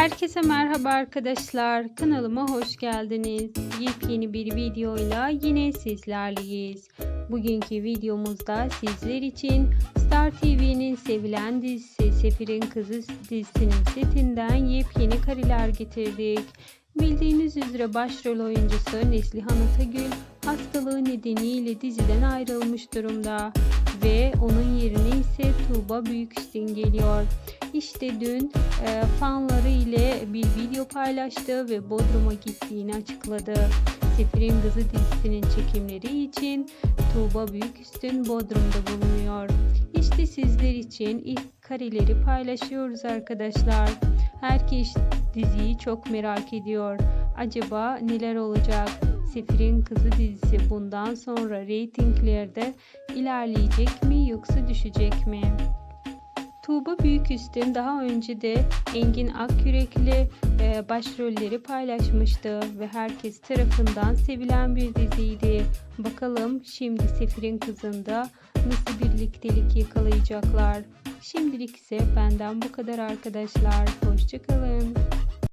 Herkese merhaba arkadaşlar. Kanalıma hoş geldiniz. Yepyeni bir videoyla yine sizlerleyiz. Bugünkü videomuzda sizler için Star TV'nin sevilen dizisi Sefir'in Kızı dizisinin setinden yepyeni kareler getirdik. Bildiğiniz üzere başrol oyuncusu Neslihan Atagül hastalığı nedeniyle diziden ayrılmış durumda ve onun yerine ise Tuğba Büyüküstün geliyor. İşte dün e, fanları ile bir video paylaştı ve Bodrum'a gittiğini açıkladı. Sefir'in Kızı dizisinin çekimleri için Tuğba Büyüküstün Bodrum'da bulunuyor. İşte sizler için ilk kareleri paylaşıyoruz arkadaşlar. Herkes diziyi çok merak ediyor. Acaba neler olacak? Sefir'in Kızı dizisi bundan sonra reytinglerde ilerleyecek mi yoksa düşecek mi? Tuğba Büyüküstün daha önce de Engin Akyürek'le başrolleri paylaşmıştı ve herkes tarafından sevilen bir diziydi. Bakalım şimdi Sefir'in kızında nasıl birliktelik yakalayacaklar. Şimdilik ise benden bu kadar arkadaşlar. Hoşçakalın.